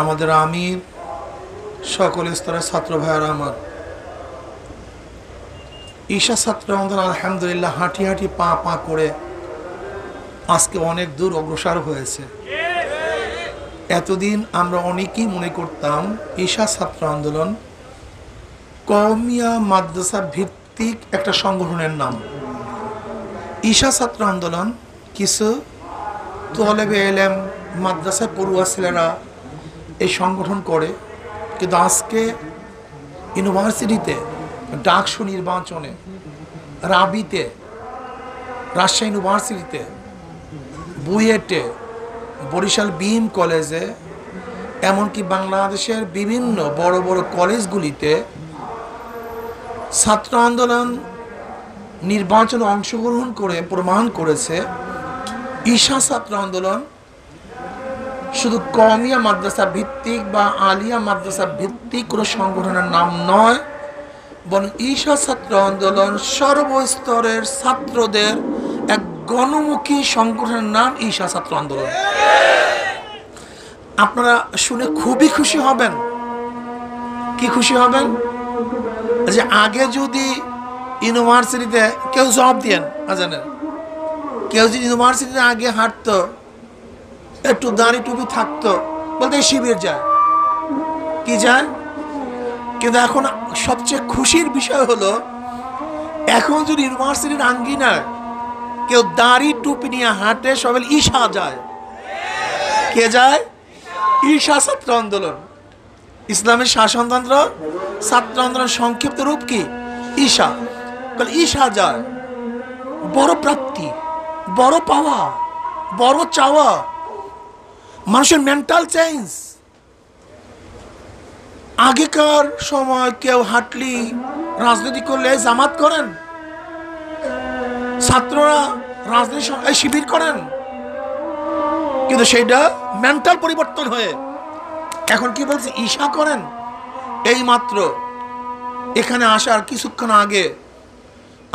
আমাদের আমির সকল স্তরের ছাত্র ভাইয়ারা আমার। ঈশা ছাত্র আমাদের আলহামদুলিল্লাহ হাঁটি হাঁটি পা পা করে আজকে অনেক দূর অগ্রসর হয়েছে। এতদিন আমরা অনেকেই মনে করতাম ঈশা ছাত্র আন্দোলন কমিয়া মাদ্রাসা ভিত্তিক একটা সংগঠনের নাম। ঈশা ছাত্র আন্দোলন কিছু তোলেবে এলেম মাদ্রাসা পড়ুয়া ছেলেরা সংগঠন করে। কিন্তু আজকে ইউনিভার্সিটিতে ডাকসু নির্বাচনে, রাবিতে, রাজশাহী ইউনিভার্সিটিতে, বুয়েটে, বরিশাল বিএম কলেজে, এমনকি বাংলাদেশের বিভিন্ন বড় বড় কলেজগুলিতে ছাত্র আন্দোলন নির্বাচনে অংশগ্রহণ করে, প্রমাণ করেছে ঈশা ছাত্র আন্দোলন শুধু কমিয়া মাদ্রাসা ভিত্তিক বা আলিয়া মাদ্রাসা ভিত্তিক কোনো সংগঠনের নাম নয়, বরং ঈশা ছাত্র আন্দোলন সর্বস্তরের ছাত্রদের এক গণমুখী সংগঠনের নাম ঈশা ছাত্র আন্দোলন। আপনারা শুনে খুবই খুশি হবেন। কি খুশি হবেন? যে আগে যদি ইউনিভার্সিটিতে কেউ জবাব দিয়েন আজানের কেউ যদি ইউনিভার্সিটিতে আগে হাঁটতো একটু দাঁড়ি টুপি থাকতো। বলতে শিবির যায়। কি যায়? কিন্তু এখন সবচেয়ে খুশির বিষয় হলো, এখন যদি ইউনিভার্সিটির আঙ্গিনায় কেউ দাঁড়ি টুপি নিয়ে হাঁটে, সবাই ঈশা যায়। কে যায়? ঈশা ছাত্র আন্দোলন। ইসলামের শাসনতন্ত্র ছাত্র আন্দোলন সংক্ষিপ্ত রূপ কি? ঈশা। ঈশা যায়। বড় প্রাপ্তি, বড় পাওয়া, বড় চাওয়া। মানুষের চেঞ্জ আগেকার সময় কেউ হাঁটলি, রাজনীতি করলে জামাত করেন। ছাত্ররা রাজনীতি শিবির করেন। কিন্তু সেইটা মেন্টাল পরিবর্তন হয়ে এখন কি বলছে? ঈশা করেন। এই মাত্র এখানে আসার কিছুক্ষণ আগে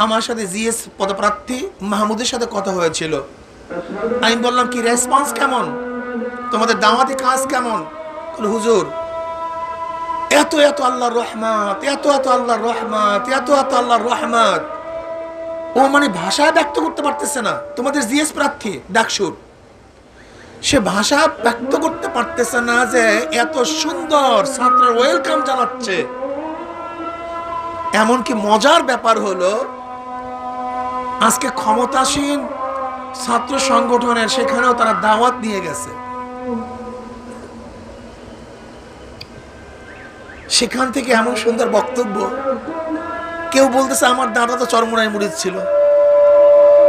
আমার সাথে জিএস পদপ্রার্থী মাহমুদের সাথে কথা হয়েছিল। আমি বললাম, কি রেসপন্স কেমন? তোমাদের দাওয়াতি কাজ কেমন? হুজুর, এত এত আল্লাহর রহমত, এত এত আল্লাহর রহমত, এত এত আল্লাহর রহমত। ও মানে ভাষায় ব্যক্ত করতে পারতেছে না। তোমাদের জিএস প্রার্থী, ডাকসুর। সে ভাষা ব্যক্ত করতে পারতেছে না যে এত সুন্দর ছাত্র ওয়েলকাম জানাচ্ছে। এমনকি মজার ব্যাপার হলো, আজকে ক্ষমতাসীন ছাত্র সংগঠনের সেখানেও তারা দাওয়াত নিয়ে গেছে। সেখান থেকে এমন সুন্দর বক্তব্য। কেউ বলতেছে, আমার দাদা তো চরমনায় মুরিদ ছিল।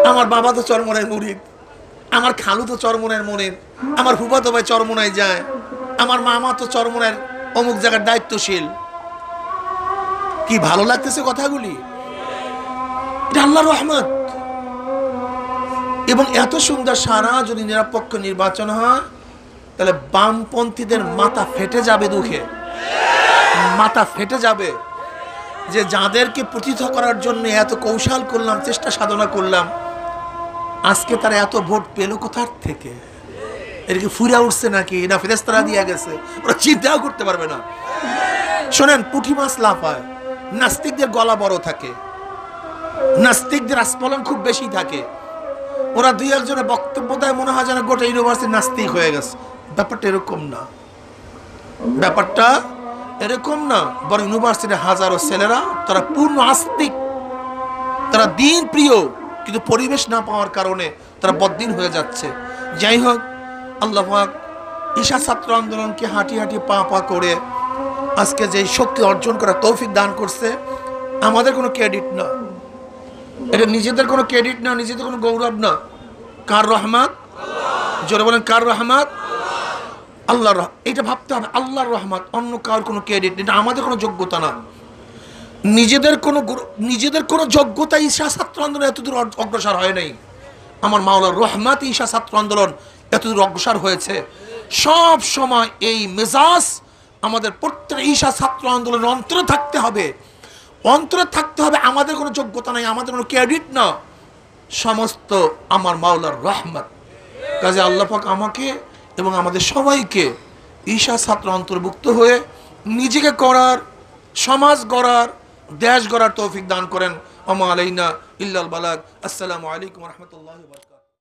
আমার বাবা তো চরমনায় মুরিদ। আমার খালু তো চরমনের মনের। আমার ফুফাতো ভাই চরমনায় যায়। আমার মামা তো চরমনের অমুক জায়গার দায়িত্বশীল। কি ভালো লাগতেছে কথাগুলি? এটা আল্লাহ রহমত। এবং এত সুন্দর সারা যদি নিরপেক্ষ নির্বাচন হয়, তাহলে বামপন্থীদের মাথা ফেটে যাবে দুঃখে। মাথা ফেটে যাবে। যে যাদেরকে প্রতিথ করার জন্য এত কৌশল করলাম, চেষ্টা সাধনা করলাম, আজকে তারা এত ভোট পেল কোথার থেকে? এর ফুরা উঠছে নাকি? না ফেরেস্তারা দিয়ে গেছে। ওরা চিন্তাও করতে পারবে না। শোনেন, পুঁটি মাছ লাফায়। নাস্তিকদের গলা বড় থাকে। নাস্তিকদের আস্ফলন খুব বেশি থাকে। ওরা দুই একজনের বক্তব্য দেয়, মনে হয় যেন গোটা ইউনিভার্সিটি নাস্তিক হয়ে গেছে। ব্যাপারটা এরকম না। ব্যাপারটা এরকম না, বরং ইউনিভার্সিটির হাজারো ছেলেরা, তারা পূর্ণ আস্তিক। তারা দিন প্রিয়, কিন্তু পরিবেশ না পাওয়ার কারণে তারা বদিন হয়ে যাচ্ছে। যাই হোক, আল্লাহ ঈশা ছাত্র আন্দোলনকে হাঁটি হাঁটি পা পা করে আজকে যে শক্তি অর্জন করা তৌফিক দান করছে, আমাদের কোনো ক্রেডিট না। এটা নিজেদের কোনো ক্রেডিট না, নিজেদের কোনো গৌরব না। কার রহমত? জোরে বলেন, কার রহমত? আল্লাহর এটা ভাবতে হবে, আল্লাহর রহমত, অন্য কার কোনো ক্রেডিট এটা আমাদের কোনো যোগ্যতা না। নিজেদের কোনো নিজেদের কোনো যোগ্যতা ঈশা ছাত্র আন্দোলন এতদূর অগ্রসর হয় নাই। আমার মাওলার রহমত ঈশা ছাত্র আন্দোলন এতদূর অগ্রসর হয়েছে। সব সময় এই মেজাজ আমাদের প্রত্যেক ঈশা ছাত্র আন্দোলনের অন্তরে থাকতে হবে। অন্তরে থাকতে হবে, আমাদের কোনো যোগ্যতা নাই, আমাদের কোনো ক্রেডিট না। সমস্ত আমার মাওলার রহমত। কাজে আল্লাপাক আমাকে এবং আমাদের সবাইকে ঈশা ছাত্র অন্তর্ভুক্ত হয়ে নিজেকে করার সমাজ গড়ার, দেশ গড়ার তৌফিক দান করেন। আমা আলাইনা ইল্লাল বালাক আসসালামু আলাইকুম রহমতুল্লাহ